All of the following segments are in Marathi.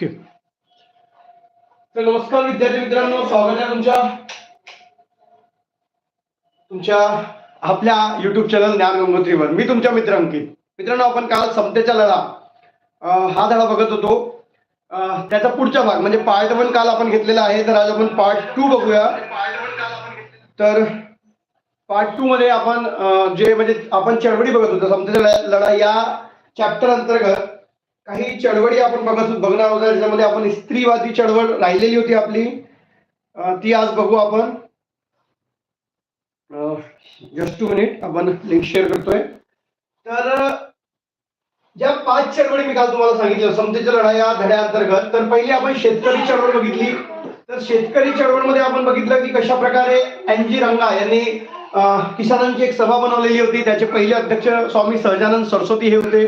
ओके. तर नमस्कार विद्यार्थी मित्रांनो स्वागत आहे तुमच्या तुमच्या आपल्या युट्यूब चॅनल ज्ञान गंगोत्रीवर. मी तुमच्या मित्र अंकित. मित्रांनो आपण काल समतेचा लढा हा धडा बघत होतो. त्याचा पुढचा भाग म्हणजे पार्ट वन काल आपण घेतलेला आहे तर आज आपण पार्ट टू बघूया. तर पार्ट टू मध्ये आपण जे म्हणजे आपण चळवळी बघत होतो समतेचा लढा या चॅप्टर अंतर्गत काही चळवळी आपण बघत बघणार आहोत त्याच्यामध्ये आपण स्त्रीवादी चळवळ राहिलेली होती आपली. ती आज बघू आपण. जस्ट टू मिनिट आपण लिंक शेअर करतोय. तर ज्या पाच चळवळी मी काल तुम्हाला सांगितलं समतेच्या लढाया धड्या धड्याअंतर्गत तर पहिली आपण शेतकरी चळवळ बघितली. तर शेतकरी चळवळमध्ये आपण बघितलं की कशा प्रकारे एन जी रंगा यांनी किसानांची एक सभा बनवलेली होती. त्याचे पहिले अध्यक्ष स्वामी सहजानंद सरस्वती हे होते.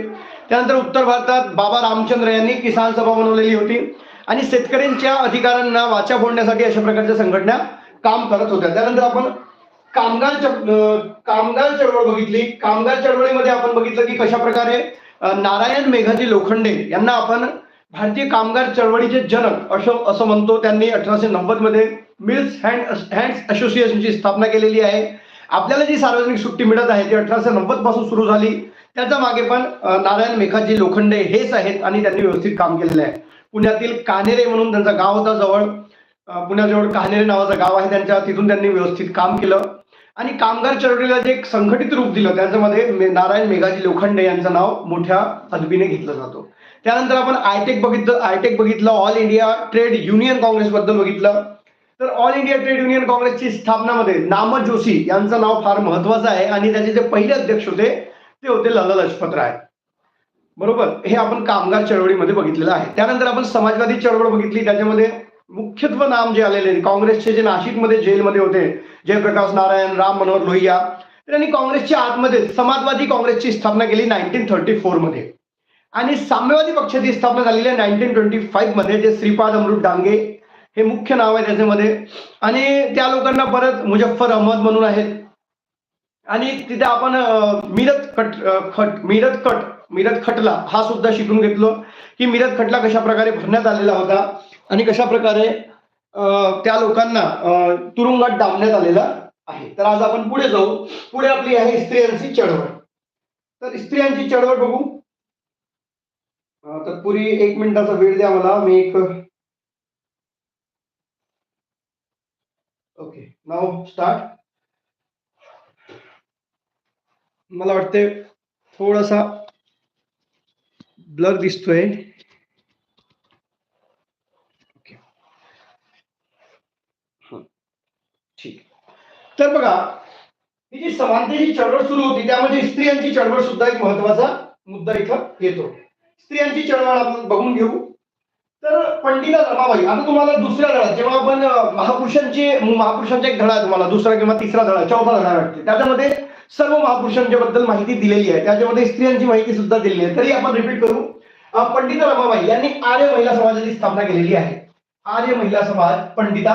त्यानंतर उत्तर भारतात बाबा रामचंद्र यांनी किसान सभा बनवलेली होती. आणि शेतकऱ्यांच्या अधिकारांना वाचा फोडण्यासाठी अशा प्रकारच्या संघटना काम करत होत्या. त्यानंतर आपण कामगार कामगार चळवळ बघितली. कामगार चळवळीमध्ये आपण बघितलं की कशा प्रकारे नारायण मेघाजी लोखंडे यांना आपण भारतीय कामगार चळवळीचे जनक असं असं म्हणतो. त्यांनी अठराशे नव्वदमध्ये मिल्स हँड हँड्स असोसिएशनची स्थापना केलेली आहे. आपल्याला जी सार्वजनिक सुट्टी मिळत आहे ती अठराशे नव्वदपासून सुरू झाली. त्याच्यामागे पण नारायण मेघाजी लोखंडे हेच आहेत आणि त्यांनी व्यवस्थित काम केलेलं आहे. पुण्यातील कानेरे म्हणून त्यांचा गाव होता जवळ. पुण्याजवळ कानेरे नावाचं गाव आहे त्यांच्या तिथून त्यांनी व्यवस्थित काम केलं. आणि कामगार चळवळीला जे एक संघटित रूप दिलं त्याच्यामध्ये नारायण मेघाजी लोखंडे यांचं नाव मोठ्या पदवीने घेतलं जातो. त्यानंतर आपण आयटेक बघितलं आयटेक बघितलं all India trade union congress बद्दल बघितलं. तर ऑल इंडिया ट्रेड युनियन काँग्रेसची स्थापनामध्ये नाम जोशी यांचं नाव फार महत्वाचं आहे. आणि त्याचे जे पहिले अध्यक्ष होते ते होते लाला लजपत राय. बरोबर? हे आपण कामगार चळवळीमध्ये बघितलेलं आहे. त्यानंतर आपण समाजवादी चळवळ बघितली. त्याच्यामध्ये मुख्यत्व नाम जे आलेले काँग्रेसचे जे नाशिकमध्ये जेलमध्ये होते जयप्रकाश नारायण राम मनोहर लोहिया त्यांनी काँग्रेसच्या आतमध्ये समाजवादी काँग्रेसची स्थापना केली नाईन्टीन थर्टी फोरमध्ये. आणि साम्यवादी पक्षाची स्थापना झालेली आहे नाईन्टीन ट्वेंटी फाईव्हमध्ये जे श्रीपाद अमृत डांगे हे मुख्य नाव आहे त्याच्यामध्ये. आणि त्या लोकांना परत मुजफ्फर अहमद म्हणून आहेत. आणि तिथे आपण मिरत कट खट मिरत कट मिरत खटला हा सुद्धा शिकून घेतलो की मिरत खटला कशा प्रकारे भरण्यात आलेला होता आणि कशा प्रकारे त्या लोकांना तुरुंगात डांबण्यात आलेला आहे. तर आज आपण पुढे जाऊ. पुढे आपली आहे स्त्रियांची चळवळ. तर स्त्रियांची चळवळ बघू. तर तत्पूर्वी एक मिनिटाचा वेळ द्या मला. मी एक ओके नाव स्टार्ट मला वाटते थोडासा ब्लर दिसतोय. ठीक. तर बघा ही जी समानतेची चळवळ सुरू होती त्यामध्ये स्त्रियांची चळवळ सुद्धा एक महत्त्वाचा मुद्दा इथं येतो. स्त्रियांची चळवळ आपण बघून घेऊ. तर पंडिता रमाबाई आता तुम्हाला दुसऱ्या धडा जेव्हा आपण महापुरुषांचे महापुरुषांचा एक धडा तुम्हाला दुसरा किंवा तिसरा धडा चौथा धडा वाटते त्याच्यामध्ये सर्व महापुरुषांच्या बद्दल माहिती दिलेली आहे. त्याच्यामध्ये स्त्रियांची माहिती सुद्धा दिलेली आहे. तरी आपण रिपीट करू. पंडिता रमाबाई यांनी आर्य महिला समाजाची स्थापना केलेली आहे. आर्य महिला समाज पंडिता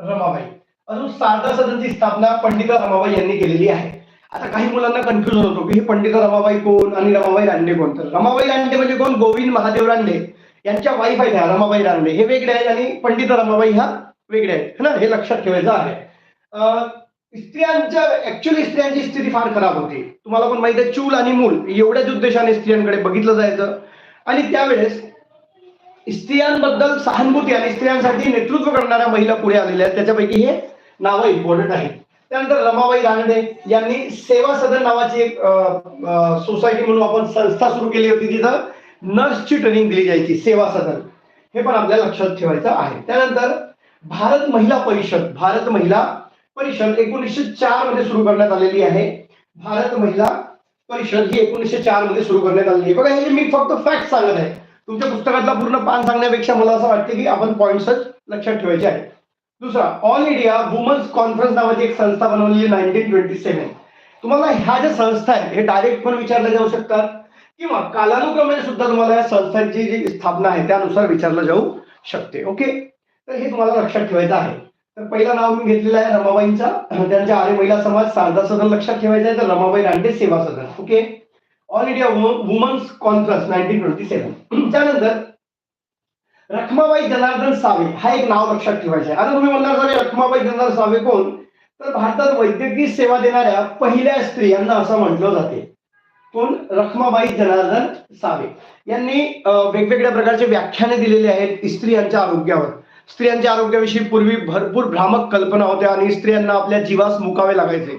रमाबाई. अजून सारदा सदनची स्थापना पंडिता रमाबाई यांनी केलेली आहे. आता काही मुलांना कन्फ्युजन होतो की हे पंडिता रमाबाई कोण आणि रमाबाई रांडे कोण? तर रमाबाई रांडे म्हणजे कोण? गोविंद महादेव रांडे यांच्या वाईफ आहेत ह्या रमाबाई रांडे हे वेगळे आहेत आणि पंडिता रमाबाई ह्या वेगळे आहेत. ना हे लक्षात ठेवायचं आहे. स्त्रियांच्या ऍक्च्युली स्त्रियांची स्थिती फार खराब होती. तुम्हाला पण माहिती आहे चूल आणि मूल एवढ्याच उद्देशाने स्त्रियांकडे बघितलं जायचं. आणि त्यावेळेस स्त्रियांबद्दल सहानुभूती आणि स्त्रियांसाठी नेतृत्व करणाऱ्या महिला पुढे आलेल्या आहेत. त्याच्यापैकी हे नावं इम्पॉर्टंट आहेत. त्यानंतर रमाबाई रानडे यांनी सेवा सदन नावाची एक सोसायटी म्हणून आपण संस्था सुरू केली होती. तिथं नर्सची ट्रेनिंग दिली जायची सेवा सदन. हे पण आपल्याला लक्षात ठेवायचं आहे. त्यानंतर भारत महिला परिषद भारत महिला परिषद एकोणीसशे चारमध्ये सुरू करण्यात आलेली आहे. भारत महिला परिषद ही एकोणीसशे चारमध्ये सुरू करण्यात आलेली आहे. बघा हे मी फक्त फॅक्ट सांगत आहे तुमच्या पुस्तकातला पूर्ण पान सांगण्यापेक्षा मला असं वाटतं की आपण पॉईंट्सच लक्षात ठेवायचे आहे दुसरा ऑल इंडिया वुमन्स कॉन्फरन्स नावाची एक संस्था बनवलेली नाईन्टीन ट्वेंटी सेव्हन तुम्हाला ह्या ज्या संस्था आहेत हे डायरेक्ट पण विचारल्या जाऊ शकतात किंवा कालानुक्रमाने सुद्धा तुम्हाला या संस्थांची जी स्थापना आहे त्यानुसार विचारलं जाऊ शकते. ओके तर हे तुम्हाला लक्षात ठेवायचं आहे. तर पहिला नाव मी घेतलेलं आहे रमाबाईंचा. त्यांच्या आर्य महिला समाज शारदा सदन लक्षात ठेवायचं आहे तर Ramabai Ranade Seva Sadan. Okay all India women's conference nineteen twenty seven त्यानंतर रखमाबाई जनार्दन सावे हा एक नाव लक्षात ठेवायचं आहे. आता तुम्ही म्हणणार झाले रखमाबाई जनार्दन सावे कोण? तर भारतात वैद्यकीय सेवा देणाऱ्या पहिल्या स्त्रियांना असं म्हटलं जाते. कोण? रखमाबाई जनार्दन सावे. यांनी वेगवेगळ्या प्रकारचे व्याख्याने दिलेले आहेत स्त्रियांच्या आरोग्यावर. स्त्रियांच्या आरोग्याविषयी पूर्वी भरपूर भ्रामक कल्पना होत्या आणि स्त्रियांना आपल्या जीवास मुकावे लागायचे.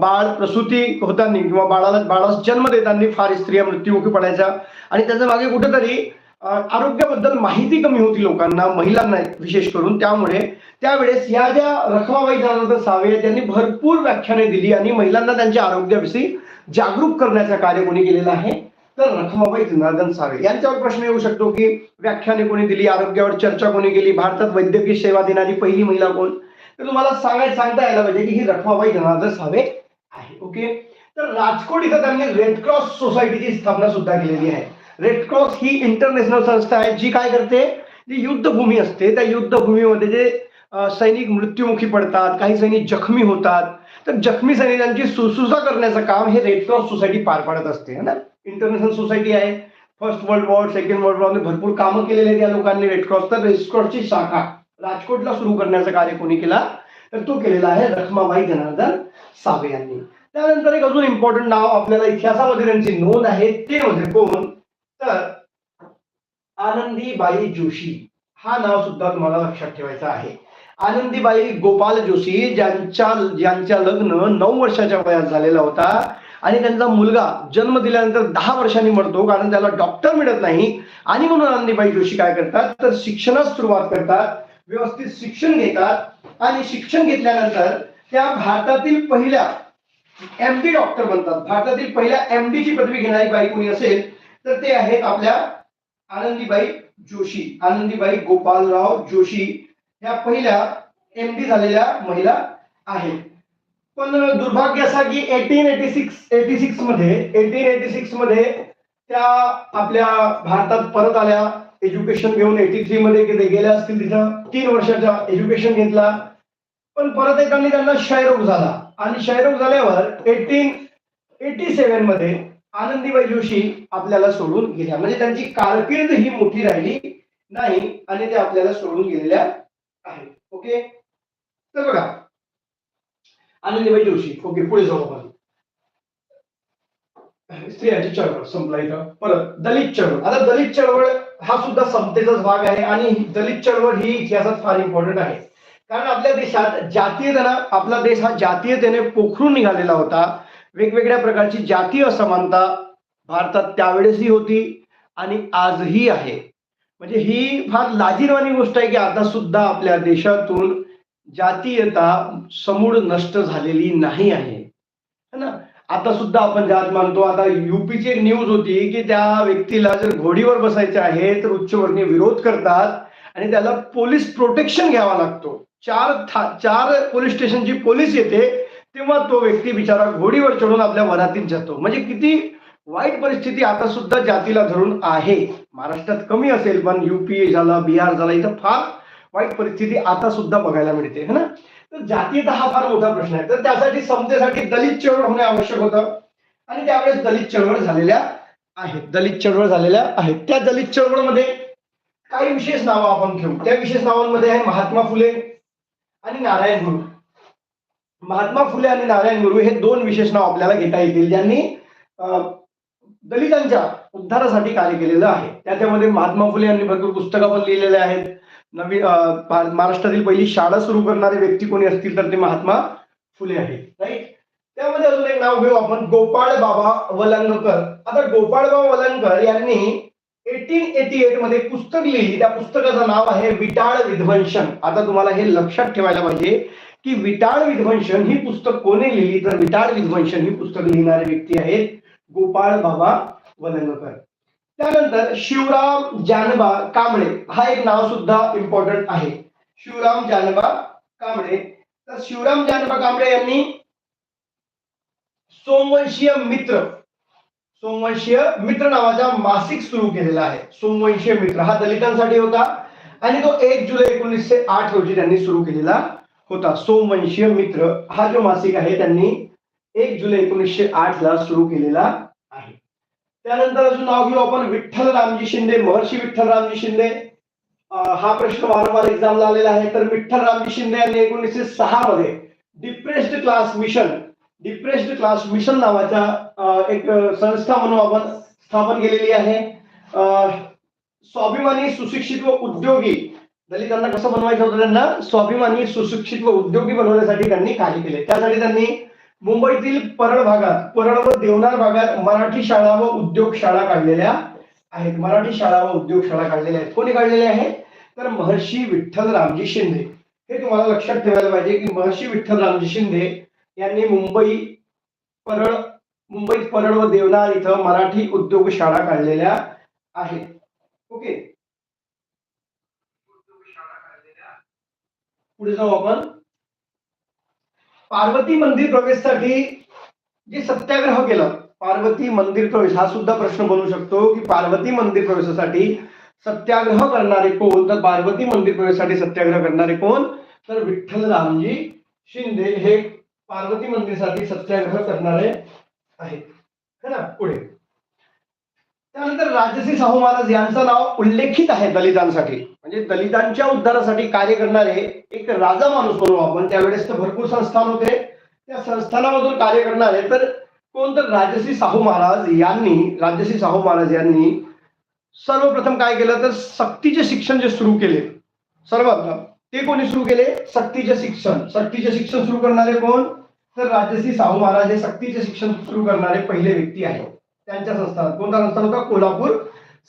बाळ प्रसूती होताना किंवा बाळाला बाळास जन्म देताना फार स्त्रिया मृत्युमुखी पडायच्या. आणि त्याच्यामागे कुठेतरी आरोग्याबद्दल माहिती कमी होती लोकांना महिलांना विशेष करून. त्यामुळे त्यावेळेस या ज्या रखमाबाई जनार्दन सावे त्यांनी भरपूर व्याख्याने दिली आणि महिलांना त्यांच्या आरोग्याविषयी जागरूक करण्याचं कार्य कोणी केलेलं आहे. तर रखमाबाई जनार्दन सावे यांच्यावर प्रश्न येऊ शकतो की व्याख्याने कोणी दिली आरोग्यावर चर्चा कोणी केली भारतात वैद्यकीय सेवा देणारी पहिली महिला कोण? तर तुम्हाला सांगायला सांगता यायला पाहिजे की ही रखमाबाई जनार्दन सावे आहे ओके? तर राजकोट इथं त्यांनी रेड क्रॉस सोसायटीची स्थापना सुद्धा केलेली आहे. रेड क्रॉस ही इंटरनॅशनल संस्था आहे जी काय करते? जी युद्धभूमी असते. त्या युद्धभूमीमध्ये जे सैनिक मृत्युमुखी पडतात काही सैनिक जखमी होतात तर जखमी सैनिकांची सुश्रुषा करण्याचं काम हे रेड क्रॉस सोसायटी पार पाडत असते है ना? इंटरनॅशनल सोसायटी आहे. First world war second world war भरपूर कामं केलेली आहेत या लोकांनी. रेडक्रॉस तर रेडक्रॉसची शाखा. राजकोटला सुरू करण्याचं कार्य कोणी केला? तर तो केलेला आहे रखमाबाई जनार्दन सावे यांनी. त्यानंतर एक अजून इम्पॉर्टंट नाव आपल्याला इतिहासामध्ये त्यांची नोंद आहे ते म्हणजे कोण? तर आनंदीबाई जोशी. हा नाव सुद्धा तुम्हाला लक्षात ठेवायचं आहे. आनंदीबाई गोपाल जोशी ज्यांच्या ज्यांच्या लग्न नऊ वर्षाच्या वयात झालेला होता. आणि त्यांचा मुलगा जन्म दिल्यानंतर दहा वर्षांनी मरतो कारण त्याला डॉक्टर मिळत नाही. आणि म्हणून आनंदीबाई जोशी काय करतात? तर शिक्षणास सुरुवात करतात व्यवस्थित शिक्षण घेतात आणि शिक्षण घेतल्यानंतर त्या भारतातील पहिल्या एम डी डॉक्टर बनतात. भारतातील पहिल्या एम डी ची पदवी घेणारी बाई कोणी असेल तर ते आहेत आपल्या आनंदीबाई जोशी आनंदीबाई गोपालराव जोशी. ह्या पहिल्या एम डी झालेल्या महिला आहेत. पण दुर्भाग्य असा की एटीन एटी सिक्स एटी सिक्समध्ये एटीन एटी सिक्समध्ये त्या आपल्या भारतात परत आल्या. एज्युकेशन घेऊन एटी थ्री मध्ये गेल्या असतील तिथं. तीन वर्षाचा एज्युकेशन घेतला. पण परत येताना त्यांना क्षयरोग झाला. आणि क्षयरोग झाल्यावर एटीन एटी सेव्हनमध्ये आनंदीबाई जोशी आपल्याला सोडून गेल्या. म्हणजे त्यांची कारकीर्द ही मोठी राहिली नाही आणि ते आपल्याला सोडून गेलेल्या आहेत. ओके? तर बघा आनंदीबाई जोशी ओके पुढे जाऊ आपण. स्त्रियांची चळवळ संपला इथं. परत दलित चळवळ. आता दलित चळवळ हा सुद्धा समतेचाच भाग आहे आणि दलित चळवळ ही इतिहासात फार इम्पॉर्टंट आहे. कारण आपल्या देशात जातीयतेनं आपला देश हा जातीयतेने पोखरून निघालेला होता. वेगवेगळ्या प्रकारची जातीय असमानता भारतात त्यावेळेसही होती आणि आजही आहे. म्हणजे ही फार लाजीरवाणी गोष्ट आहे की आता सुद्धा आपल्या देशातून जातीयता समूळ नष्ट झालेली नाही आहे. है ना? आता सुद्धा आपण जात मानतो आता युपीची एक न्यूज होती की त्या व्यक्तीला जर घोडीवर बसायचे आहे तर उच्चवर्णीय विरोध करतात आणि त्याला पोलीस प्रोटेक्शन घ्यावा लागतो. चार था- चार पोलीस स्टेशनची पोलीस येते तेव्हा तो व्यक्ती बिचारा घोडीवर चढून आपल्या वरातीत जातो. म्हणजे किती वाईट परिस्थिती आता सुद्धा जातीला धरून आहे. महाराष्ट्रात कमी असेल पण युपी झाला बिहार झाला इथं फार वाईट परिस्थिती आता सुद्धा बघायला मिळते है ना? तर जातीयता हा फार मोठा प्रश्न आहे. तर त्यासाठी समतेसाठी दलित चळवळ होणे आवश्यक होतं. आणि त्यावेळेस दलित चळवळ झालेल्या आहेत. दलित चळवळ झालेल्या आहेत. त्या दलित चळवळमध्ये काही विशेष नावं आपण घेऊ. त्या विशेष नावांमध्ये आहे महात्मा फुले आणि नारायण गुरु. महात्मा फुले आणि नारायण गुरु हे दोन विशेष नाव आपल्याला घेता येतील. ज्यांनी दलितांच्या उद्धारासाठी कार्य केलेलं आहे. त्याच्यामध्ये महात्मा फुले यांनी भरपूर पुस्तकं पण लिहिलेले आहेत. नवीन महाराष्ट्रातील पहिली शाळा सुरू करणारे व्यक्ती कोणी असतील तर ते महात्मा फुले आहेत राईट त्यामध्ये अजून एक नाव घेऊ आपण गोपाळ बाबा वलंगकर. आता गोपाळ बाबा वलंगकर यांनी एटीन एटी एटमध्ये पुस्तक लिहिली. त्या पुस्तकाचं नाव आहे विटाळ विध्वंशन आता तुम्हाला हे लक्षात ठेवायला पाहिजे की विटाळ विध्वंशन ही पुस्तक कोणी लिहिली? तर विटाळ विध्वंशन ही पुस्तक लिहिणारे व्यक्ती आहेत गोपाळ बाबा वलंगकर. त्यानंतर शिवराम जानबा कांबळे हा एक नाव सुद्धा इम्पॉर्टंट आहे. शिवराम जानबा कांबळे. तर शिवराम जानबा कांबळे यांनी सोमवंशीय मित्र सोमवंशीय मित्र नावाचा मासिक सुरू केलेला आहे. सोमवंशीय मित्र हा दलितांसाठी होता आणि तो एक जुलै एकोणीसशे आठ रोजी त्यांनी सुरू केलेला होता. सोमवंशीय मित्र हा जो मासिक आहे त्यांनी एक जुलै एकोणीसशे आठ ला सुरू केलेला त्यानंतर अजून नाव घेऊ आपण विठ्ठल रामजी शिंदे महर्षी विठ्ठल रामजी शिंदे. हा प्रश्न वारंवार एक्झामला आलेला आहे. तर विठ्ठल रामजी शिंदे यांनी एकोणीसशे सहा मध्ये depressed class mission depressed class mission नावाच्या एक संस्था म्हणून आपण स्थापन केलेली आहे. स्वाभिमानी सुशिक्षित व उद्योगी दलितांना कसं बनवायचं होतं त्यांना? स्वाभिमानी सुशिक्षित व उद्योगी बनवण्यासाठी त्यांनी कार्य केले. त्यासाठी त्यांनी मुंबईतील परळ भागात परळ व देवनार भागात मराठी शाळा व उद्योग शाळा काढलेल्या आहेत. मराठी शाळा व उद्योग शाळा काढलेल्या आहेत. कोणी काढलेल्या आहेत? तर महर्षी विठ्ठल रामजी शिंदे. हे तुम्हाला लक्षात ठेवायला पाहिजे की महर्षी विठ्ठल रामजी शिंदे यांनी मुंबई परळ मुंबईत परळ व देवनार इथं मराठी उद्योग शाळा काढलेल्या आहेत. ओके? पुढे जाऊ आपण. पार्वती मंदिर प्रवेशसाठी जे सत्याग्रह केलं पार्वती मंदिर प्रवेश हा सुद्धा प्रश्न बनू शकतो की पार्वती मंदिर प्रवेशासाठी सत्याग्रह करणारे कोण? तर पार्वती मंदिर प्रवेशासाठी सत्याग्रह करणारे कोण? तर विठ्ठल रामजी शिंदे हे पार्वती मंदिरसाठी सत्याग्रह करणारे आहेत. है ना? पुढे. त्यानंतर राजश्री शाहू महाराज यांचं नाव उल्लेखित आहे दलितांसाठी. म्हणजे दलितांच्या उद्धारासाठी कार्य करणारे एक राजा माणूस म्हणू आपण. त्यावेळेस तर भरपूर संस्थान होते. त्या संस्थानामधून कार्य करणारे तर कोण तर राजश्री शाहू महाराज यांनी राजश्री शाहू महाराज यांनी सर्वप्रथम काय केलं तर सक्तीचे शिक्षण जे सुरू केले. सर्वात ते कोणी सुरू केले? सक्तीचे शिक्षण. सक्तीचे शिक्षण सुरू करणारे कोण? तर राजश्री शाहू महाराज हे सक्तीचे शिक्षण सुरू करणारे पहिले व्यक्ती आहेत. त्यांच्या संस्थान. कोणता संस्थान होता? कोल्हापूर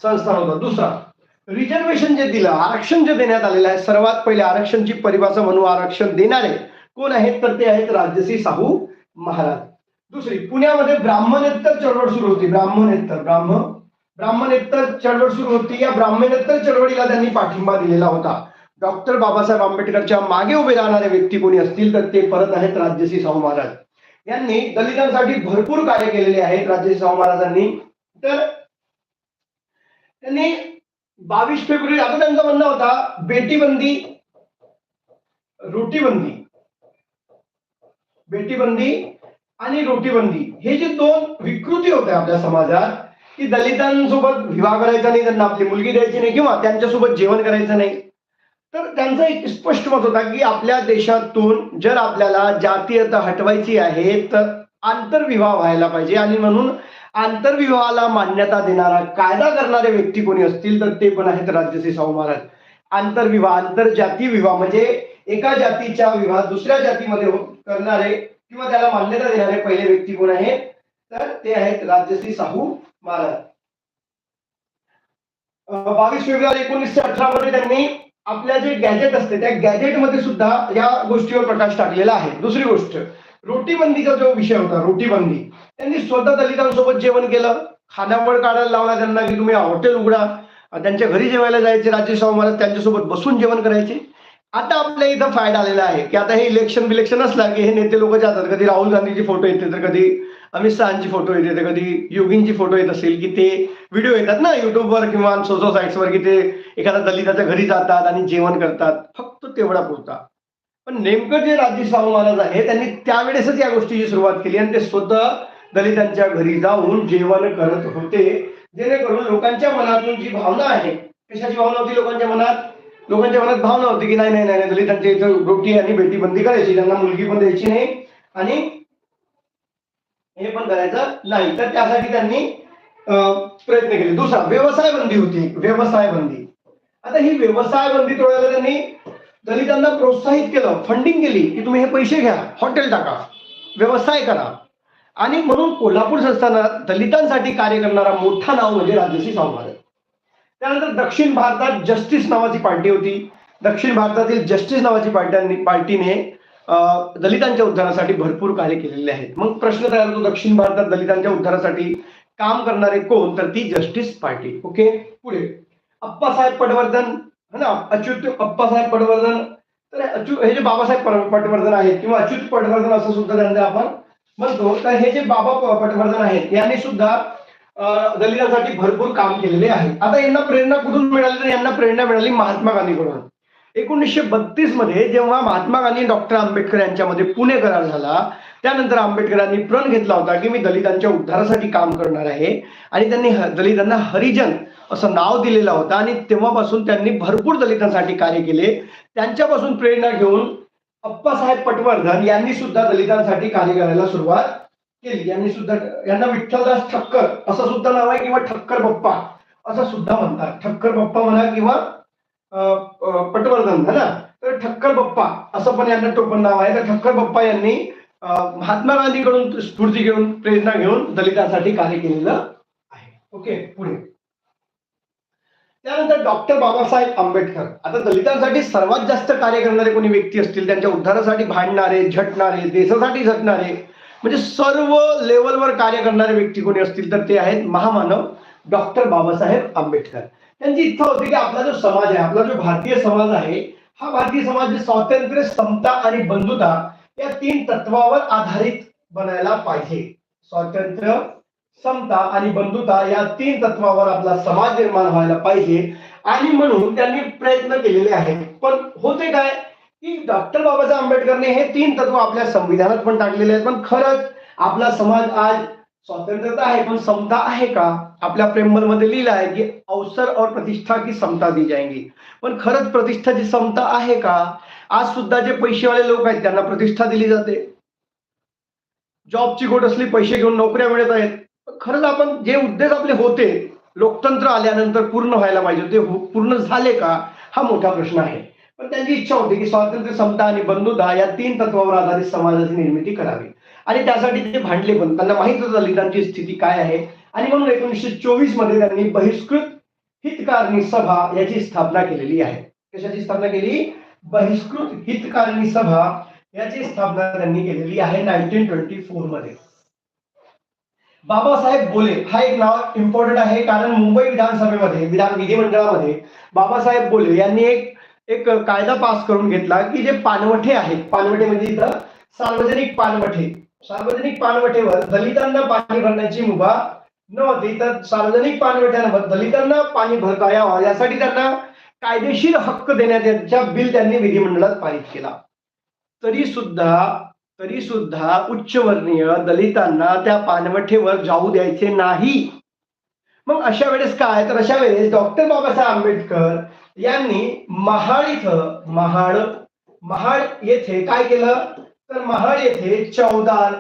संस्थान होता. दुसरा रिझर्वेशन जे दिलं आरक्षण जे देण्यात आलेलं आहे सर्वात पहिले आरक्षणची परिभाषा म्हणून आरक्षण देणारे कोण आहेत? तर ते आहेत राजश्री शाहू महाराज. दुसरी पुण्यामध्ये ब्राह्मणेतर चळवळ सुरू होती. ब्राह्मणेतर ब्राह्मण ब्राह्मणेतर चळवळ सुरू होती. या ब्राह्मणेतर चळवळीला त्यांनी पाठिंबा दिलेला होता. डॉक्टर बाबासाहेब आंबेडकरच्या मागे उभे राहणारे व्यक्ती कोणी असतील तर ते परत आहेत राजश्री शाहू महाराज. यांनी दलितांसाठी भरपूर कार्य केलेले आहेत राजेश शाहू महाराजांनी. तर त्यांनी बावीस फेब्रुवारी आता त्यांचा म्हणणं होता बेटीबंदी रोटीबंदी. बेटीबंदी आणि रोटीबंदी. हे जे दोन विकृती होत्या आपल्या समाजात की दलितांसोबत विवाह करायचा नाही त्यांना आपली मुलगी द्यायची नाही किंवा त्यांच्यासोबत जेवण करायचं नाही. तर त्यांचं एक स्पष्ट मत होता की आपल्या देशातून जर आपल्याला जातीयता हटवायची आहे तर आंतरविवाह व्हायला पाहिजे. आणि म्हणून आंतरविवाहाला मान्यता देणारा कायदा करणारे व्यक्ती कोणी असतील तर ते पण आहेत राज्यश्री शाहू महाराज. आंतरविवाह आंतरजातीय विवाह म्हणजे एका जातीच्या विवाह दुसऱ्या जातीमध्ये हो- करणारे किंवा त्याला मान्यता देणारे पहिले व्यक्ती कोण आहेत तर ते आहेत राज्यश्री शाहू महाराज. बावीस फेब्रुवारी एकोणीसशे अठरा मध्ये त्यांनी आपल्या जे गॅजेट असते त्या गॅजेटमध्ये सुद्धा या गोष्टीवर प्रकाश टाकलेला आहे. दुसरी गोष्ट रोटीबंदीचा जो विषय होता रोटीबंदी त्यांनी स्वतः दलितांसोबत जेवण केलं. खानावळ काढायला लावला त्यांना की तुम्ही हॉटेल उघडा त्यांच्या घरी जेवायला जायचे राज्य महाराज त्यांच्यासोबत बसून जेवण करायचे. आता आपल्या इथं फायदा आलेला आहे की आता हे इलेक्शन बिलेक्शन असला की हे नेते लोक जातात. कधी राहुल गांधीची फोटो येते तर कधी अमित शहाची फोटो येते कधी योगींची फोटो येत असेल की ते व्हिडिओ येतात ना युट्यूबवर किंवा सोशल साईट्सवर की ते एखाद्या दलिताच्या घरी जातात आणि जेवण करतात. फक्त तेवढा पुरता. पण नेमकं जे राज्य शाहू महाराज आहे त्यांनी त्यावेळेसच या गोष्टीची सुरुवात केली आणि ते स्वतः दलितांच्या घरी जाऊन जेवण करत होते. जेणेकरून लोकांच्या मनातून जी भावना आहे कशाची भावना होती लोकांच्या मनात? लोकांच्या मनात भावना होती की नाही नाही नाही नाही, दलितांच्या इथं रोटी आणि बेटी बंदी करायची त्यांना मुलगी पण द्यायची नाही. आणि हे पण करायचं नाही. तर त्यासाठी त्यांनी प्रयत्न केले. दुसरा व्यवसाय बंदी होती. व्यवसाय बंदी आता ही व्यवसाय बंदी तोडायला त्यांनी दलितांना प्रोत्साहित केलं. फंडिंग केली की तुम्ही हे पैसे घ्या. हॉटेल टाका. व्यवसाय करा. आणि म्हणून कोल्हापूर संस्थानात दलितांसाठी कार्य करणारा मोठा नाव म्हणजे राजश्री शाहू त्यानंतर दक्षिण भारतात जस्टिस नावाची पार्टी होती. दक्षिण भारतातील जस्टिस नावाची पार्ट्यांनी पार्टीने दलितांच्या उद्धारासाठी भरपूर कार्य केलेले आहेत. मग प्रश्न तयार होतो दक्षिण भारतात दलितांच्या उद्धारासाठी काम करणारे कोण? तर ती जस्टिस पार्टी ओके? पुढे. अप्पासाहेब पटवर्धन है ना? अच्युत अप्पासाहेब पटवर्धन. तर हे अच्युत हे जे बाबासाहेब पटवर्धन आहेत किंवा अच्युत पटवर्धन असं सुद्धा त्यांना आपण म्हणतो. तर हे जे बाबा पटवर्धन आहेत यांनी सुद्धा दलितांसाठी भरपूर काम केलेले आहे. आता यांना प्रेरणा कुठून मिळाली? तर यांना प्रेरणा मिळाली महात्मा गांधीकडून. एकोणीसशे बत्तीसमध्ये जेव्हा महात्मा गांधी डॉक्टर आंबेडकर यांच्यामध्ये पुणे करार झाला त्यानंतर आंबेडकरांनी प्रण घेतला होता की मी दलितांच्या उद्धारासाठी काम करणार आहे. आणि त्यांनी दलितांना हरिजन असं नाव दिलेलं होतं आणि तेव्हापासून त्यांनी भरपूर दलितांसाठी कार्य केले. त्यांच्यापासून प्रेरणा घेऊन अप्पासाहेब पटवर्धन यांनी सुद्धा दलितांसाठी कार्य करायला सुरुवात केली. यांनी सुद्धा यांना विठ्ठलदास ठक्कर असं सुद्धा नाव आहे किंवा ठक्कर बप्पा असं सुद्धा म्हणतात. ठक्कर बप्पा म्हणा किंवा पटवर्धन है ना तर ठक्कर बप्पा असं पण यांना टोपण नाव आहे. तर ठक्कर बप्पा यांनी महात्मा गांधीकडून स्फूर्ती घेऊन प्रेरणा घेऊन दलितांसाठी कार्य केलेलं आहे. ओके पुढे. त्यानंतर डॉक्टर बाबासाहेब आंबेडकर. आता दलितांसाठी सर्वात जास्त कार्य करणारे कोणी व्यक्ती असतील त्यांच्या उद्धारासाठी भांडणारे झटणारे देशासाठी झटणारे म्हणजे सर्व लेवलवर कार्य करणारे व्यक्ती कोणी असतील तर ते आहेत महामानव डॉक्टर बाबासाहेब आंबेडकर. त्यांची इच्छा होती की आपला जो समाज आहे आपला जो भारतीय समाज आहे हा भारतीय समाज स्वातंत्र्य समता आणि बंधुता या तीन तत्वावर आधारित बनायला पाहिजे. स्वातंत्र्य समता आणि बंधुता या तीन तत्वावर आपला समाज निर्माण व्हायला पाहिजे. आणि म्हणून त्यांनी प्रयत्न केलेले आहेत. पण होते काय? की डॉक्टर बाबासाहेब आंबेडकरने हे तीन तत्व आपल्या संविधानात पण टाकलेले आहेत. पण खरंच आपला समाज आज स्वतंत्रता आहे पण समता आहे का? आपल्या प्रेमलमध्ये लिहिलं आहे की अवसर और प्रतिष्ठा की समता दी जाएंगी. पण खरंच प्रतिष्ठाची समता आहे का? आज सुद्धा जे पैसेवाले लोक आहेत त्यांना प्रतिष्ठा दिली जाते. जॉबची गोट असली पैसे घेऊन नोकऱ्या मिळत आहेत. खरंच आपण जे उद्देश आपले होते लोकतंत्र आल्यानंतर पूर्ण व्हायला पाहिजे ते हो, पूर्ण झाले का? हा मोठा प्रश्न आहे. पण त्यांची इच्छा होती की स्वातंत्र्य समता आणि बंधुता या तीन तत्वावर आधारित समाजाची निर्मिती करावी. आणि त्यासाठी ते भांडले पण. त्यांना माहीत होतं दलितांची स्थिती काय आहे. आणि म्हणून एकोणीसशे चोवीसमध्ये त्यांनी बहिष्कृत हितकारणी सभा याची स्थापना केलेली आहे. कशाची स्थापना केली? बहिष्कृत हितकारणी सभा याची स्थापना त्यांनी केलेली आहे नाईन्टीन ट्वेंटी फोरमध्ये. बाबासाहेब बोले हा एक नाव इम्पॉर्टंट आहे कारण मुंबई विधानसभेमध्ये विधान विधिमंडळामध्ये बाबासाहेब बोले यांनी एक एक कायदा पास करून घेतला की जे पानवठे आहेत पानवठे म्हणजे इथं सार्वजनिक पानवठे. सार्वजनिक पानवठेवर दलितांना पाणी भरण्याची मुभा नव्हती तर सार्वजनिक पानवट्यांवर दलितांना पाणी भरता यावं यासाठी त्यांना कायदेशीर हक्क देण्याच्या बिल त्यांनी विधिमंडळात पारित केला. तरी सुद्धा तरी सुद्धा उच्चवर्णीय दलितांना त्या पानवठेवर जाऊ द्यायचे नाही. मग अशा वेळेस काय? तर अशा वेळेस डॉक्टर बाबासाहेब आंबेडकर यांनी महाड इथं महाड महाड येथे काय केलं? तर महाड येथे चौदार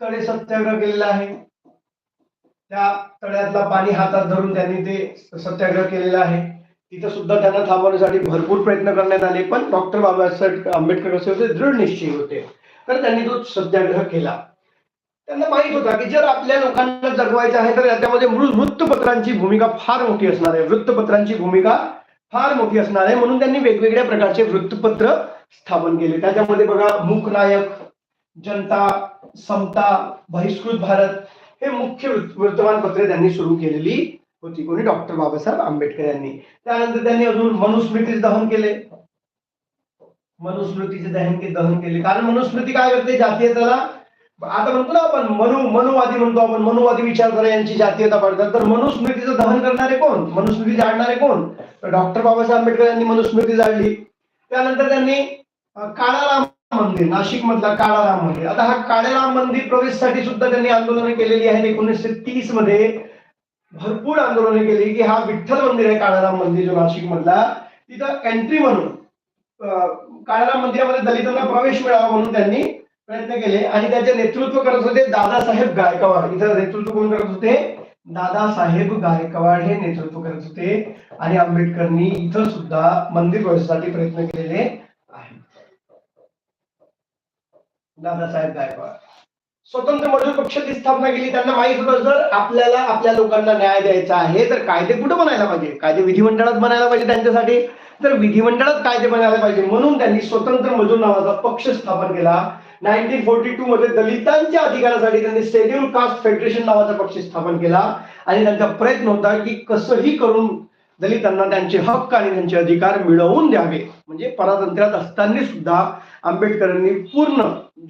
तळे सत्याग्रह केलेला आहे. त्या तळ्यातला पाणी हातात धरून त्यांनी ते सत्याग्रह केलेला आहे. तिथं सुद्धा त्यांना थांबवण्यासाठी भरपूर प्रयत्न करण्यात आले पण डॉक्टर बाबासाहेब आंबेडकर असे होते? दृढ निश्चयी होते. तर त्यांनी तो सत्याग्रह केला. त्यांना माहीत होता की जर आपल्या लोकांना जगवायचं आहे तर याच्यामध्ये वृत्तपत्रांची भूमिका फार मोठी असणार आहे. वृत्तपत्रांची भूमिका फार मोठी असणार आहे. म्हणून त्यांनी वेगवेगळ्या प्रकारचे वृत्तपत्र स्थापन केले. त्याच्यामध्ये बघा मुखनायक जनता समता बहिष्कृत भारत हे मुख्य वर्तमानपत्रे त्यांनी सुरू केलेली होती. कोणी? डॉक्टर बाबासाहेब आंबेडकर यांनी. त्यानंतर त्यांनी अजून मनुस्मृतीचे दहन केले. मनुस्मृतीचे दहन के दहन केले. कारण मनुस्मृती काय करते? जातीयताला आता म्हणतो ना आपण मनु मनुवादी म्हणतो आपण. मनुवादी विचारधारा यांची जातीयता पाडतात. तर मनुस्मृतीचं दहन करणारे कोण? मनुस्मृती जाणणारे कोण? तर डॉक्टर बाबासाहेब आंबेडकर यांनी मनुस्मृती जाळली त्यानंतर त्यांनी काळाराम मंदिर नाशिक मधला काळाराम मंदिर. आता हा काळाराम मंदिर प्रवेशसाठी सुद्धा त्यांनी आंदोलनं केलेली आहेत. एकोणीसशे तीसमध्ये भरपूर आंदोलने केली की हा विठ्ठल मंदिर आहे काळाराम मंदिर जो नाशिक मधला तिथं एंट्री म्हणून काळाराम मंदिरामध्ये दलितांना प्रवेश मिळावा म्हणून त्यांनी प्रयत्न केले. आणि त्याचे नेतृत्व करत होते दादासाहेब गायकवाड. इथं नेतृत्व कोण करत होते? दादासाहेब गायकवाड हे नेतृत्व करत होते. आणि आंबेडकरनी इथं सुद्धा मंदिर प्रवेशासाठी प्रयत्न केलेले आहेत दादासाहेब गायकवाड. स्वतंत्र मजूर पक्षाची स्थापना केली. त्यांना माहीत होतं जर आपल्याला आपल्या लोकांना न्याय द्यायचा आहे तर कायदे कुठे बनायला पाहिजे? कायदे विधिमंडळात बनायला पाहिजे त्यांच्यासाठी? तर विधिमंडळात कायदे बनायला पाहिजे. म्हणून त्यांनी स्वतंत्र मजूर नावाचा पक्ष स्थापन केला. नाईन्टीन फोर्टी टू मध्ये दलितांच्या अधिकारासाठी त्यांनी शेड्यूल कास्ट फेडरेशन नावाचा पक्ष स्थापन केला. आणि त्यांचा प्रयत्न होता की कसंही करून दलितांना त्यांचे हक्क आणि त्यांचे अधिकार मिळवून द्यावे. म्हणजे परातंत्र्यात असताना सुद्धा आंबेडकरांनी पूर्ण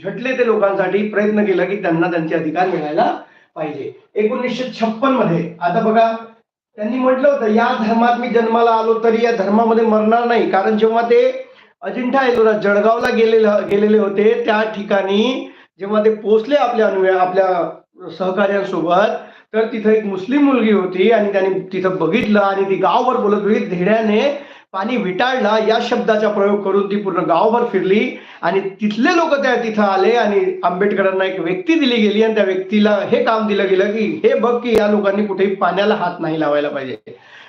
झटले ते लोकांसाठी प्रयत्न केला की त्यांना त्यांचे अधिकार मिळायला पाहिजे. एकोणीसशे छप्पनमध्ये आता बघा त्यांनी म्हटलं होतं या धर्मात मी जन्माला आलो तरी या धर्मामध्ये मरणार नाही. कारण जेव्हा ते अजिंठा एलोरा जळगावला गेलेले गेलेले होते त्या ठिकाणी जेव्हा ते पोहोचले आपल्या अनुया आपल्या सहकार्यांसोबत तर तिथं एक मुस्लिम मुलगी होती आणि त्याने तिथं बघितलं आणि ती गावभर बोलत होती धेड्याने पाणी विटाळला या शब्दाचा प्रयोग करून ती पूर्ण गावभर फिरली आणि तिथले लोक त्या तिथं आले आणि आंबेडकरांना एक व्यक्ती दिली गेली आणि त्या व्यक्तीला हे काम दिलं गेलं की हे बघ की या लोकांनी कुठेही पाण्याला हात नाही लावायला पाहिजे.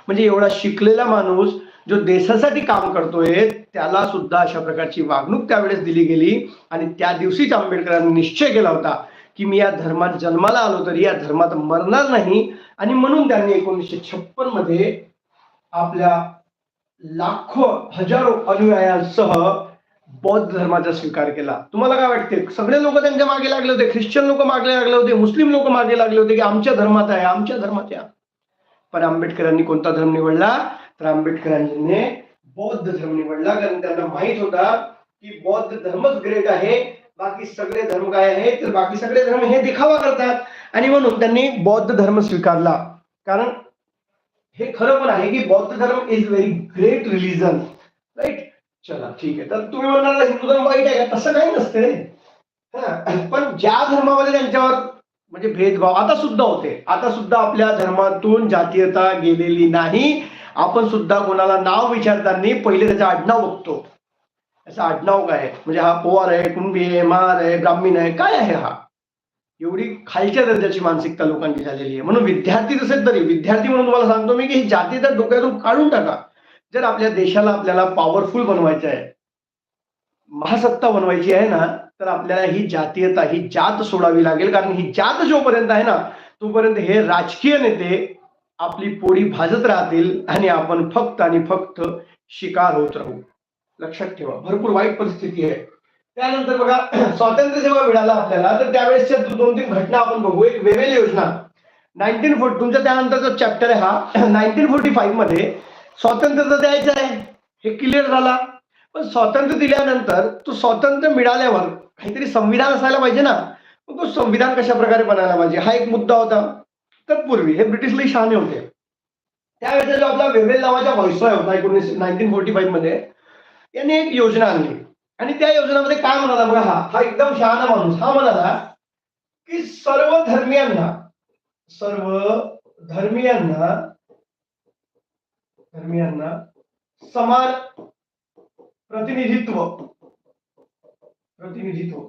म्हणजे एवढा शिकलेला माणूस जो देशासाठी काम करतोय त्याला सुद्धा अशा प्रकारची वागणूक त्यावेळेस दिली गेली आणि त्या दिवशीच आंबेडकरांनी निश्चय केला होता की मी या धर्मात जन्माला आलो तरी या धर्मात मरणार नाही आणि म्हणून त्यांनी एकोणीसशे छप्पनमध्ये आपल्या लाखो हजारो अनुयायांसह बौद्ध धर्माचा स्वीकार केला. तुम्हाला काय वाटते? सगळे लोक त्यांच्या मागे लागले होते. ख्रिश्चन लोक मागे लागले होते. मुस्लिम लोक मागे लागले होते की आमच्या धर्मात आहे आमच्या धर्मात आहे पण आंबेडकरांनी कोणता धर्म निवडला? तर आंबेडकरांनी बौद्ध धर्म निवडला. कारण त्यांना माहीत होता की बौद्ध धर्मच ग्रेट आहे. बाकी सगळे धर्म काय आहे तर बाकी सगळे धर्म हे दिखावा करतात. आणि म्हणून त्यांनी बौद्ध धर्म स्वीकारला. कारण हे खरं पण आहे की बौद्ध धर्म is very great religion right चला, ठीक आहे. तर तुम्ही म्हणाल हिंदू धर्म वाईट आहे का? तसं काही नसते पण ज्या धर्मामध्ये त्यांच्यावर म्हणजे भेदभाव आता सुद्धा होते. आता सुद्धा आपल्या धर्मातून जातीयता गेलेली नाही. आपण सुद्धा कोणाला नाव विचारताना पहिले त्याचं आडनाव बघतो त्याचं आडनाव काय? म्हणजे हा पोवार आहे, कुणबी आहे महार आहे, ब्राह्मीण आहे, काय आहे हा? एवढी खालच्या दर्जाची मानसिकता लोकांची झालेली आहे. म्हणून विद्यार्थी तसेच तरी विद्यार्थी म्हणून तुम्हाला सांगतो मी की ही जातीयता डोक्यातून काढून टाका. जर आपल्या देशाला आपल्याला पॉवरफुल बनवायचं आहे महासत्ता बनवायची आहे ना तर आपल्याला ही जातीयता ही जात सोडावी लागेल. कारण ही जात जोपर्यंत आहे ना तोपर्यंत हे राजकीय नेते आपली पोळी भाजत राहतील आणि आपण फक्त आणि फक्त शिकार होत राहू. लक्षात ठेवा. भरपूर वाईट परिस्थिती आहे. त्यानंतर बघा स्वातंत्र्य जेव्हा मिळालं आपल्याला तर त्यावेळेसच्या दोन तीन घटना आपण बघू. एक वेवेल योजना. नाईन्टीन फोर्टी तुमच्या त्यानंतरचा चॅप्टर आहे हा नाईन्टीन फोर्टी फाईव्हमध्ये स्वातंत्र्य तर द्यायचं आहे. हे क्लिअर झाला. पण स्वातंत्र्य दिल्यानंतर तो स्वातंत्र्य मिळाल्यावर काहीतरी संविधान असायला पाहिजे ना. मग तो संविधान कशा प्रकारे बनायला पाहिजे? हा एक मुद्दा होता. तत्पूर्वी हे ब्रिटिश लई शहाणे होते. त्यावेळेचा जो आपला वेवेल नावाचा व्हॉइसरॉय होता एकोणीसशे नाईन्टीन फोर्टी फाईव्हमध्ये यांनी एक योजना आणली. आणि त्या योजनामध्ये काय म्हणाला बघा हा हा एकदम शहाणा माणूस. हा म्हणाला की सर्व धर्मियांना सर्व धर्मियांना धर्मियांना समान प्रतिनिधित्व प्रतिनिधित्व.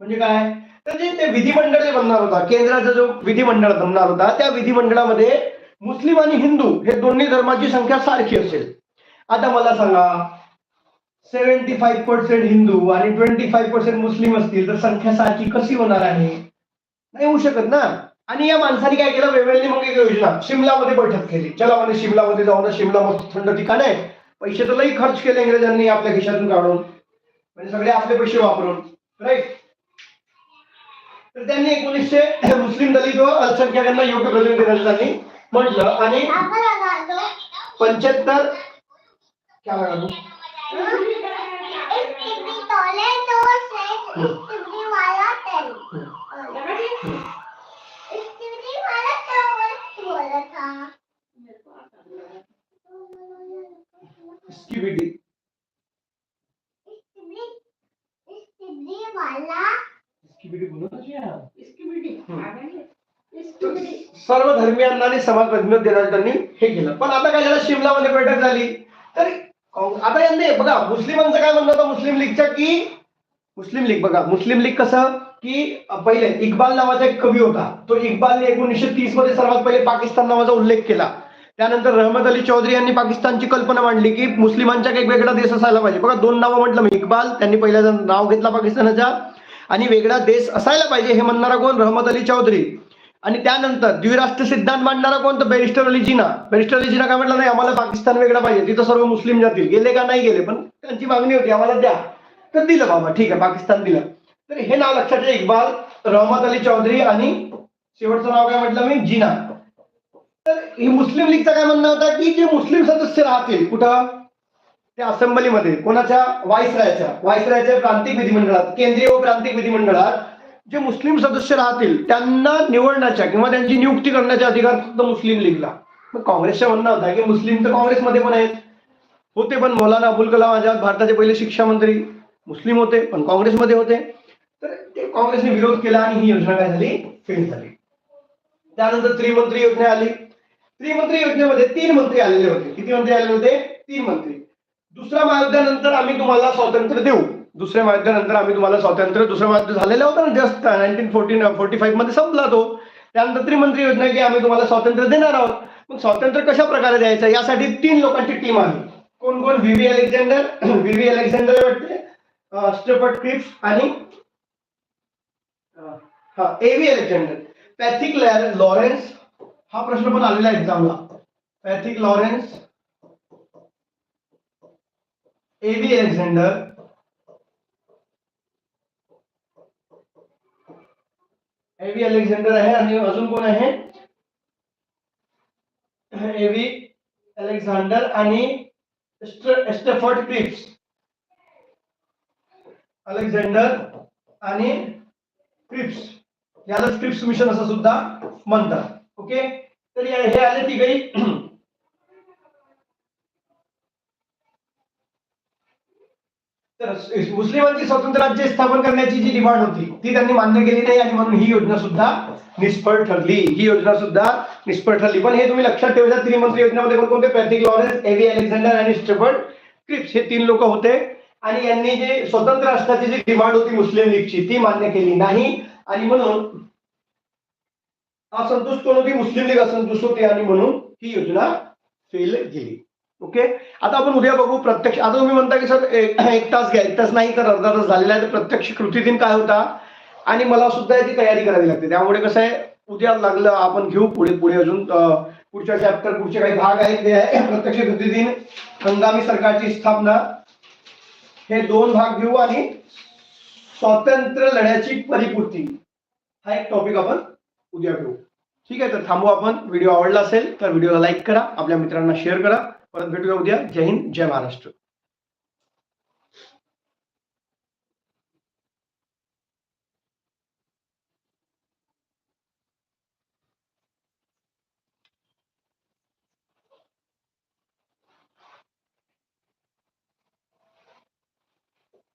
म्हणजे काय? तर जे ते विधिमंडळ जे बनणार होता केंद्राचा जो विधिमंडळ बनणार होता त्या विधिमंडळामध्ये मुस्लिम आणि हिंदू हे दोन्ही धर्माची संख्या सारखी असेल. आता मला सांगा सेव्हन्टी फाईव्ह पर्सेंट हिंदू आणि ट्वेंटी फाईव्ह पर्सेंट मुस्लिम असतील तर संख्या सारखी कशी होणार आहे? नाही होऊ शकत ना. आणि या माणसाने काय केलं? वेवेलने मग एक योजना शिमलामध्ये बैठक केली. चला म्हणे शिमलामध्ये जाऊ ना शिमला मग थंड ठिकाण आहे. पैसे तर लई खर्च केले इंग्रजांनी आपल्या खिशातून काढून. म्हणजे सगळे आपले पैसे वापरून राईट तर त्यांनी एकोणीसशे मुस्लिम दलित व अल्पसंख्याकांना योग्य प्रतिनिधी त्यांनी म्हटलं आणि पंच्याहत्तर काय लगा तू? इसकी बेटी इसकी बेटी बोलो ना जी हाँ. सर्व धर्मियांना आणि समाज प्रतिनिधी देण्याचं त्यांनी हे केलं पण आता काय झालं शिमलामध्ये बैठक झाली तर काँग- आता यांनी बघा मुस्लिमांचं काय म्हणलं होतं मुस्लिम लीगच्या की मुस्लिम लीग बघा मुस्लिम लीग कसं की पहिले इक्बाल नावाचा एक कवी होता. तो इक्बालने एकोणीसशे तीसमध्ये सर्वात पहिले पाकिस्तान नावाचा उल्लेख केला. त्यानंतर रहमत अली चौधरी यांनी पाकिस्तानची कल्पना मांडली की मुस्लिमांचा एक वेगळा देश असायला पाहिजे. बघा दोन नावं म्हटलं मी इक्बाल त्यांनी पहिल्या नाव घेतला पाकिस्तानाच्या आणि वेगळा देश असायला पाहिजे हे म्हणणारा कोण? रहमत अली चौधरी. आणि त्यानंतर द्विराष्ट्र सिद्धांत मांडणारा कोणतं? Barrister barrister Ali Jinnah. Barrister Ali Jinnah काय म्हटलं नाही आम्हाला पाकिस्तान वेगळा पाहिजे. तिथं सर्व मुस्लिम जातील गेले का? नाही गेले. पण त्यांची मागणी होती आम्हाला द्या. तर दिलं बाबा ठीक आहे पाकिस्तान दिलं. तर हे नाव लक्षात ठेवा इक्बाल रहमत अली चौधरी आणि शेवटचं नाव काय म्हटलं मी? जिना. तर ही मुस्लिम लीगचं काय म्हणणं होतं की जे मुस्लिम सदस्य राहतील कुठं? त्या असेंब्लीमध्ये. कोणाच्या? वाईसरायच्या वाईसरायच्या प्रांतिक विधिमंडळात केंद्रीय व प्रांतिक विधिमंडळात. जे मुस्लिम सदस्य राहतील त्यांना निवडण्याच्या किंवा त्यांची नियुक्ती करण्याचा अधिकार फक्त मुस्लिम लीगला. मग काँग्रेसच्या म्हणणं होता की मुस्लिम तर काँग्रेसमध्ये पण आहेत. होते पण मौलाना अबुल कलाम आझाद भारताचे पहिले शिक्षा मंत्री मुस्लिम होते पण काँग्रेसमध्ये होते. तर ते काँग्रेसने विरोध केला आणि ही योजना काय झाली? फेल झाली. त्यानंतर त्रिमंत्री योजना आली. त्रिमंत्री योजनेमध्ये तीन मंत्री आलेले होते. किती मंत्री आलेले होते? तीन मंत्री. दुसऱ्या महायुद्धानंतर आम्ही तुम्हाला स्वातंत्र्य देऊ. दुसऱ्या महायुद्धानंतर आम्ही तुम्हाला स्वातंत्र्य दुसरं महायुद्ध झालेलं होतं ना जस्ट नाईन्टीन फोर्टीन फोर्टी फाईव्हमध्ये संपला तो. त्यानंतर त्रिमंत्री योजना की आम्ही तुम्हाला स्वातंत्र्य देणार आहोत. मग स्वातंत्र्य कशा प्रकारे द्यायचं? यासाठी तीन लोकांची टीम आली. कोण कोण? V V Alexander V V Alexander वाटते. स्टेफर्ड क्रिफ आणि हा एव्ही अलेक्झांडर पॅथिक लॉरेन्स हा प्रश्न पण आलेला आहे एक्झामला Pethick Lawrence A V Alexander A V Alexander आहे आणि अजून कोण आहे? एव्ही अलेक्झांडर आणि स्टे- स्टेफर्ड क्रिप्स अलेक्झांडर आणि क्रिप्स याला क्रिप्स मिशन असं सुद्धा म्हणतात. ओके? तर हे आले तिघही तर स- मुस्लिमांची स्वतंत्र राज्य स्थापन करण्याची जी डिमांड होती ती त्यांनी मान्य केली नाही आणि म्हणून ही योजना सुद्धा निष्फळ ठरली. ही योजना सुद्धा निष्फळ ठरली. पण हे तुम्ही लक्षात ठेवायचं त्रिमंत्री योजनेमध्ये कोणकोणते Pethick Lawrence A V Alexander आणि स्टेफर्ड क्रिप्स हे तीन लोक होते. आणि यांनी जे स्वतंत्र राष्ट्राची जी डिमांड होती मुस्लिम लीगची ती मान्य केली नाही. आणि म्हणून असंतुष्ट कोण होती? मुस्लिम लीग असंतुष्ट होती आणि म्हणून ही योजना फेल गेली ओके? आता आपण उद्या बघू प्रत्यक्ष आता तुम्ही म्हणता की सर एक तास घ्या एक तास नाही तर अर्धा तास झालेला आहे. तर प्रत्यक्ष कृती दिन काय होता? आणि मला सुद्धा याची तयारी करावी लागते. त्यामुळे कसं आहे उद्या लागलं आपण घेऊ पुढे पुढे अजून पुढच्या चॅप्टर पुढचे काही भाग आहेत ते आहे. प्रत्यक्ष कृती दिन हंगामी सरकारची स्थापना. हे दोन भाग घेऊ आणि स्वातंत्र्य लढ्याची परिपूर्ती. हा एक टॉपिक आपण उद्या घेऊ. ठीक आहे तर थांबू आपण. व्हिडिओ आवडला असेल तर व्हिडिओला लाईक करा. आपल्या मित्रांना शेअर करा. परत भेटूया उद्या. जय हिंद जय महाराष्ट्र.